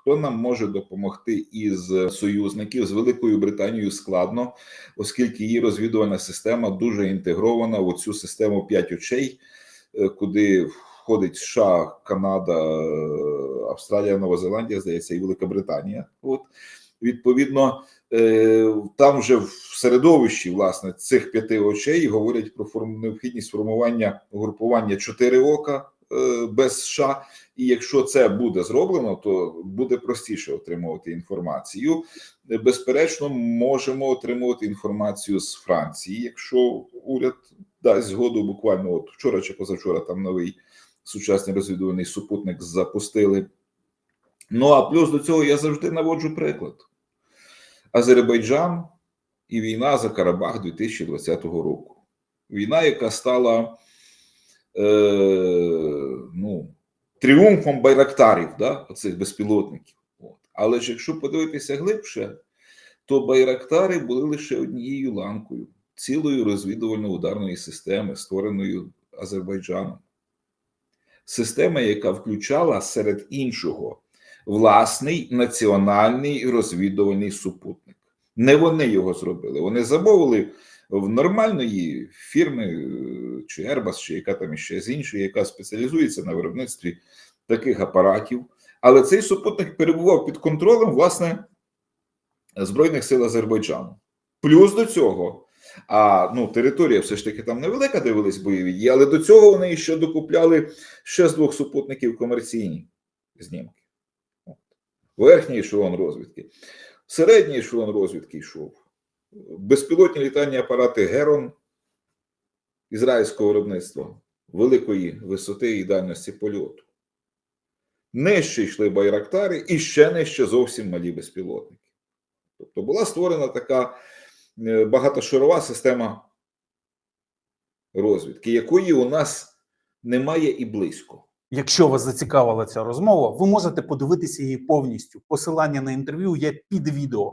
Хто нам може допомогти із союзників з Великою Британією складно, оскільки її розвідувальна система дуже інтегрована в цю систему п'ять очей, е, куди входить США, Канада, е, Австралія, Нова Зеландія, здається, і Велика Британія. От відповідно, е, там вже в середовищі власне цих п'яти очей говорять про необхідність формування угрупування чотири ока без США. І якщо це буде зроблено, то буде простіше отримувати інформацію. Е, Безперечно, можемо отримувати інформацію з Франції, якщо уряд дасть згоду. Буквально от вчора чи позавчора там новий сучасний розвідувальний супутник запустили. Ну а плюс до цього я завжди наводжу приклад: Азербайджан і війна за Карабах 2020 року. Війна, яка стала е, ну, тріумфом байрактарів, да, оцих безпілотників. От. Але ж якщо подивитися глибше, то байрактари були лише однією ланкою цілої розвідувально-ударної системи, створеною Азербайджаном. Система, яка включала серед іншого власний національний розвідувальний супутник. Не вони його зробили. Вони замовили в нормальної фірми е, чи Airbus, чи яка там іще з іншої, яка спеціалізується на виробництві таких апаратів. Але цей супутник перебував під контролем власне Збройних сил Азербайджану. Плюс до цього, а ну територія все ж таки там невелика, де велись бойові дії, але до цього вони ще докупляли ще з двох супутників комерційні знімки. Верхній ешелон розвідки, середній ешелон розвідки йшов. Безпілотні літальні апарати Герон ізраїльського виробництва великої висоти і дальності польоту. Нижче йшли байрактари і ще нижче зовсім малі безпілотники. Тобто була створена така е, багатошарова система розвідки, якої у нас немає і близько. Якщо вас зацікавила ця розмова, ви можете подивитися її повністю. Посилання на інтерв'ю є під відео.